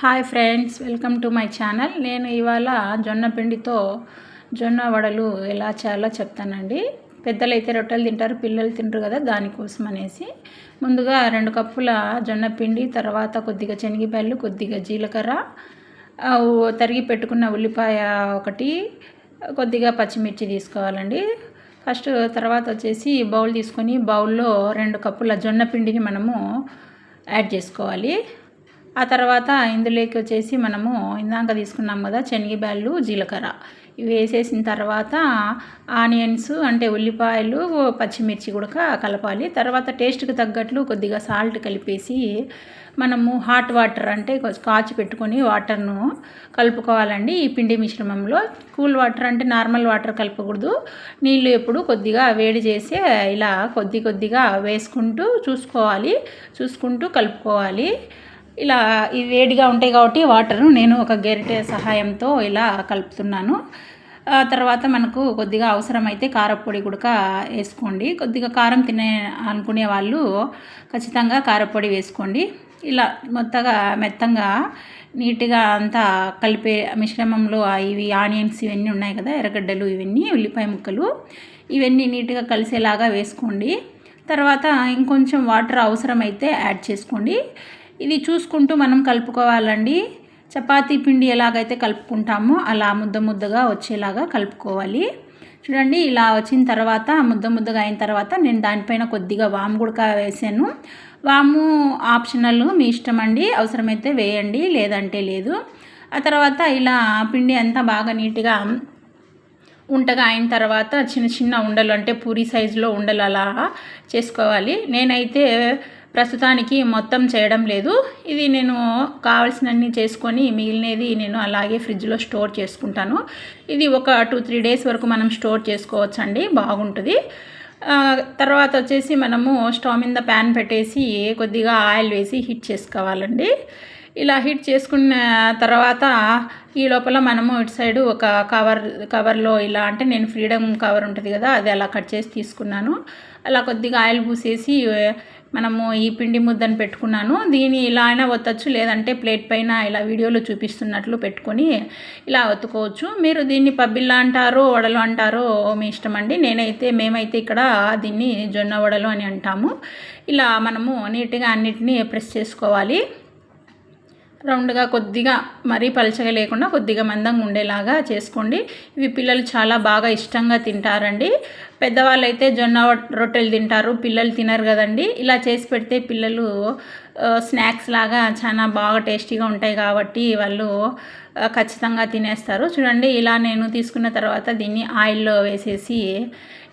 Hi friends welcome to my channel. నేను ఇవాళ జొన్న పిండితో జొన్న వడలు ఎలా చేయాలో చెప్తానండి. పెద్దలైతే రొట్టెలు తింటారు పిల్లలు తింటారు కదా దానికోసం అనేసి. ముందుగా రెండు కప్పుల జొన్న పిండి తర్వాత కొద్దిగా శనగపాయలు కొద్దిగా జీలకర్ర తరిగి పెట్టుకున్న ఉల్లిపాయ ఒకటి కొద్దిగా పచ్చిమిర్చి తీసుకోవాలండి. ఫస్ట్ తర్వాత వచ్చేసి బౌల్ తీసుకొని బౌల్లో రెండు కప్పుల జొన్న పిండిని మనము యాడ్ చేసుకోవాలి. ఆ తర్వాత ఇందులోకి వచ్చేసి మనము ఇందాక తీసుకున్నాం కదా శనగబ్యాళ్ళు జీలకర్ర. ఇవి వేసేసిన తర్వాత ఆనియన్స్ అంటే ఉల్లిపాయలు పచ్చిమిర్చి కూడా కలపాలి. తర్వాత టేస్ట్కి తగ్గట్లు కొద్దిగా సాల్ట్ కలిపేసి మనము హాట్ వాటర్ అంటే కాచి పెట్టుకొని వాటర్ను కలుపుకోవాలండి. ఈ పిండి మిశ్రమంలో కూల్ వాటర్ అంటే నార్మల్ వాటర్ కలపకూడదు. నీళ్ళు ఎప్పుడు కొద్దిగా వేడి చేసి ఇలా కొద్ది కొద్దిగా వేసుకుంటూ చూసుకోవాలి. చూసుకుంటూ కలుపుకోవాలి. ఇలా ఈ వేడిగా ఉంటాయి కాబట్టి వాటర్ను నేను ఒక గెరిటె సహాయంతో ఇలా కలుపుతున్నాను. తర్వాత మనకు కొద్దిగా అవసరమైతే కారపొడి కూడా వేసుకోండి. కొద్దిగా కారం తినే అనుకునే వాళ్ళు ఖచ్చితంగా కారపొడి వేసుకోండి. ఇలా మొత్తగా మెత్తంగా నీట్గా అంతా కలిపే మిశ్రమంలో ఇవి ఆనియన్స్ ఇవన్నీ ఉన్నాయి కదా ఎర్రగడ్డలు ఇవన్నీ ఉల్లిపాయ ముక్కలు ఇవన్నీ నీట్గా కలిసేలాగా వేసుకోండి. తర్వాత ఇంకొంచెం వాటర్ అవసరమైతే యాడ్ చేసుకోండి. ఇది చూసుకుంటూ మనం కలుపుకోవాలండి. చపాతీ పిండి ఎలాగైతే కలుపుకుంటామో అలా ముద్ద ముద్దగా వచ్చేలాగా కలుపుకోవాలి. చూడండి ఇలా వచ్చిన తర్వాత ముద్ద ముద్దగా అయిన తర్వాత నేను దానిపైన కొద్దిగా వాము గుడక వేసాను. వాము ఆప్షనల్ మీ ఇష్టం అండి. అవసరమైతే వేయండి లేదంటే లేదు. ఆ తర్వాత ఇలా పిండి అంతా బాగా నీట్గా ఉంటగా అయిన తర్వాత చిన్న చిన్న ఉండలు అంటే పూరి సైజులో ఉండలు అలా చేసుకోవాలి. నేనైతే ప్రస్తుతానికి మొత్తం చేయడం లేదు. ఇది నేను కావాల్సినన్ని చేసుకొని మిగిలినది నేను అలాగే ఫ్రిడ్జ్లో స్టోర్ చేసుకుంటాను. ఇది ఒక టూ త్రీ డేస్ వరకు మనం స్టోర్ చేసుకోవచ్చండి. బాగుంటుంది. తర్వాత వచ్చేసి మనము స్టవ్ మీద ప్యాన్ పెట్టేసి కొద్దిగా ఆయిల్ వేసి హీట్ చేసుకోవాలండి. ఇలా హీట్ చేసుకున్న తర్వాత ఈ లోపల మనము ఇటు సైడు ఒక కవర్ కవర్లో ఇలా అంటే నేను ఫ్రీడమ్ కవర్ ఉంటుంది కదా అది అలా కట్ చేసి తీసుకున్నాను. అలా కొద్దిగా ఆయిల్ పూసేసి మనము ఈ పిండి ముద్దను పెట్టుకున్నాను. దీన్ని ఇలా అయినా ఒత్తచ్చు లేదంటే ప్లేట్ పైన ఇలా వీడియోలో చూపిస్తున్నట్లు పెట్టుకొని ఇలా ఒత్తుకోవచ్చు. మీరు దీన్ని పబ్బిల్లా అంటారో వడలు అంటారో మీ ఇష్టం అండి. నేనైతే మేమైతే ఇక్కడ దీన్ని జొన్న వడలు అని అంటాము. ఇలా మనము నీట్గా అన్నిటినీ ప్రెస్ చేసుకోవాలి. రౌండ్గా కొద్దిగా మరీ పలచగా లేకుండా కొద్దిగా మందంగా ఉండేలాగా చేసుకోండి. ఇవి పిల్లలు చాలా బాగా ఇష్టంగా తింటారండి. పెద్దవాళ్ళు అయితే జొన్న రొట్టెలు తింటారు పిల్లలు తినరు కదండి. ఇలా చేసి పెడితే పిల్లలు స్నాక్స్ లాగా చాలా బాగా టేస్టీగా ఉంటాయి కాబట్టి వాళ్ళు ఖచ్చితంగా తినేస్తారు. చూడండి ఇలా నేను తీసుకున్న తర్వాత దీన్ని ఆయిల్లో వేసేసి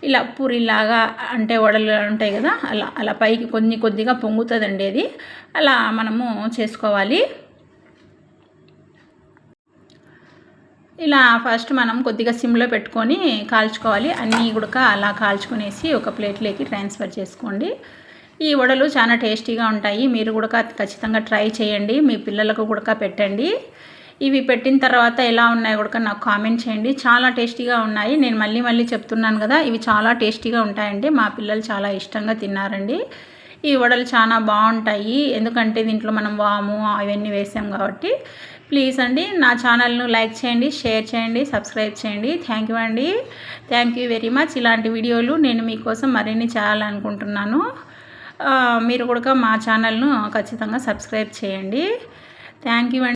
ఇలా పూరిలాగా అంటే వడలు ఉంటాయి కదా అలా అలా పైకి కొన్ని కొద్దిగా పొంగుతుందండి అది. అలా మనము చేసుకోవాలి. ఇలా ఫస్ట్ మనం కొద్దిగా సిమ్లో పెట్టుకొని కాల్చుకోవాలి. అన్నీ కూడా అలా కాల్చుకునేసి ఒక ప్లేట్లోకి ట్రాన్స్ఫర్ చేసుకోండి. ఈ వడలు చాలా టేస్టీగా ఉంటాయి. మీరు కూడా ఖచ్చితంగా ట్రై చేయండి. మీ పిల్లలకు కూడా పెట్టండి. ఇవి పెట్టిన తర్వాత ఎలా ఉన్నాయి కూడా నాకు కామెంట్ చేయండి. చాలా టేస్టీగా ఉన్నాయి. నేను మళ్ళీ మళ్ళీ చెప్తున్నాను కదా ఇవి చాలా టేస్టీగా ఉంటాయండి. మా పిల్లలు చాలా ఇష్టంగా తిన్నారండి. ఈ వడలు చాలా బాగుంటాయి. ఎందుకంటే దీంట్లో మనం వాము అవన్నీ వేసాం కాబట్టి. ప్లీజ్ అండి నా ఛానల్ను లైక్ చేయండి షేర్ చేయండి సబ్స్క్రైబ్ చేయండి. థ్యాంక్ యూ అండి. Thank you very much. ఇలాంటి వీడియోలు నేను మీకోసం మరిన్ని చేయాలనుకుంటున్నాను. మీరు కూడా మా ఛానల్ను ఖచ్చితంగా సబ్స్క్రైబ్ చేయండి. థ్యాంక్ యూ అండి.